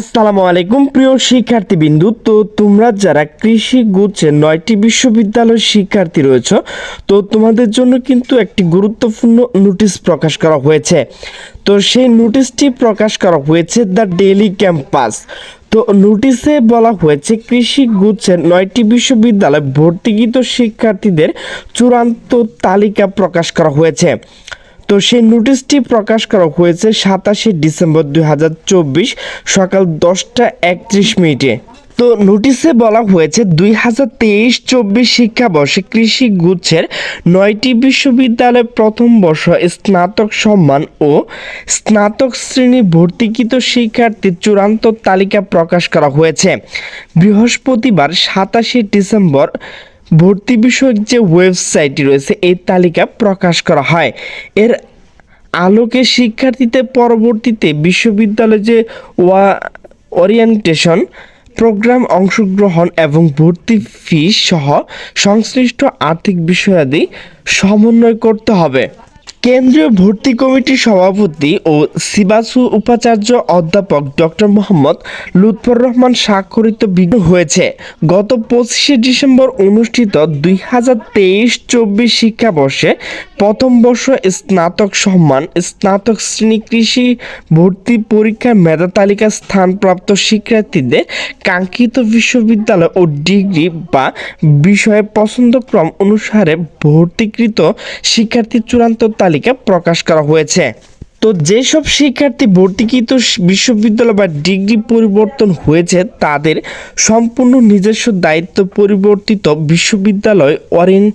আসসালামু আলাইকুম, প্রিয় শিক্ষার্থী বিন্দু তো তোমরা যারা কৃষি গুচ্ছে নয়টি বিশ্ববিদ্যালয়ের শিক্ষার্থী রয়েছ, তো তোমাদের জন্য কিন্তু একটি গুরুত্বপূর্ণ নোটিশ প্রকাশ করা হয়েছে। তো সেই নোটিশটি প্রকাশ করা হয়েছে দ্য ডেইলি ক্যাম্পাস। তো নোটিশে বলা হয়েছে, কৃষি গুচ্ছের নয়টি বিশ্ববিদ্যালয় ভর্তিকৃত শিক্ষার্থীদের চূড়ান্ত তালিকা প্রকাশ করা হয়েছে। তো সেই নোটিশটি প্রকাশ করা হয়েছে সাতাশে ডিসেম্বর দুই হাজার চব্বিশ সকাল দশটা একত্রিশ মিনিটে। তো নোটিশে বলা হয়েছে দুই হাজার তেইশ চব্বিশ শিক্ষাবর্ষে কৃষি গুচ্ছের নয়টি বিশ্ববিদ্যালয় প্রথম বর্ষ স্নাতক সম্মান ও স্নাতক শ্রেণি ভর্তিকৃত শিক্ষার্থীর চূড়ান্ত তালিকা প্রকাশ করা হয়েছে। বৃহস্পতিবার সাতাশে ডিসেম্বর ভর্তি বিষয়ক যে ওয়েবসাইটটি রয়েছে, এই তালিকা প্রকাশ করা হয়। এর আলোকে শিক্ষার্থীদের পরবর্তীতে বিশ্ববিদ্যালয়ে যে ওয়া ওরিয়েন্টেশন প্রোগ্রাম অংশগ্রহণ এবং ভর্তি ফি সহ সংশ্লিষ্ট আর্থিক বিষয়াদি সমন্বয় করতে হবে। কেন্দ্রীয় ভর্তি কমিটির সভাপতি ও সিবাসু উপাচার্য অধ্যাপক ডক্টর মোহাম্মদ লুৎফর রহমান স্বাক্ষরিত বিজ্ঞ হয়েছে। গত পঁচিশে ডিসেম্বর অনুষ্ঠিত দুই হাজার তেইশ চব্বিশ শিক্ষাবর্ষে প্রথম বর্ষ স্নাতক সম্মান, স্নাতক শ্রেণি কৃষি ভর্তি পরীক্ষার মেধা তালিকা স্থানপ্রাপ্ত শিক্ষার্থীদের কাঙ্ক্ষিত বিশ্ববিদ্যালয় ও ডিগ্রি বা বিষয়ে পছন্দক্রম অনুসারে ভর্তিকৃত শিক্ষার্থীর চূড়ান্ত তালিকা প্রকাশ করা হয়েছে। তো যেসব শিক্ষার্থী ভর্তিকৃত বিশ্ববিদ্যালয় বা ডিগ্রি পরিবর্তন হয়েছে, তাদের সম্পূর্ণ নিজস্ব দায়িত্ব পরিবর্তিত বিশ্ববিদ্যালয় অরিয়েন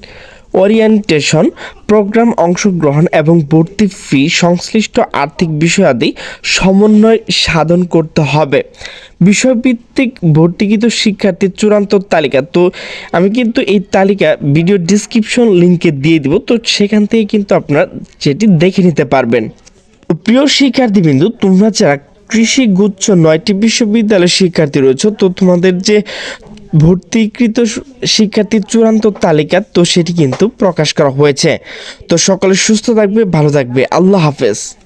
ওরিয়েন্টেশন প্রোগ্রাম অংশগ্রহণ এবং ভর্তি ফি সংশ্লিষ্ট আর্থিক বিষয়াদি সমন্বয় সাধন করতে হবে। বিষয়ভিত্তিক ভর্তিকৃত শিক্ষার্থীর চূড়ান্ত তালিকা। তো আমি কিন্তু এই তালিকা ভিডিও ডিসক্রিপশন লিঙ্কে দিয়ে দিব, তো সেখান থেকে কিন্তু আপনারা সেটি দেখে নিতে পারবেন। প্রিয় শিক্ষার্থীবৃন্দু, তোমরা যারা কৃষি গুচ্ছ নয়টি বিশ্ববিদ্যালয়ের শিক্ষার্থী রয়েছে, তো তোমাদের যে ভর্তিকৃত শিক্ষার্থীর চূড়ান্ত তালিকা, তো সেটি কিন্তু প্রকাশ করা হয়েছে। তো সকলে সুস্থ থাকবে, ভালো থাকবে। আল্লাহ হাফেজ।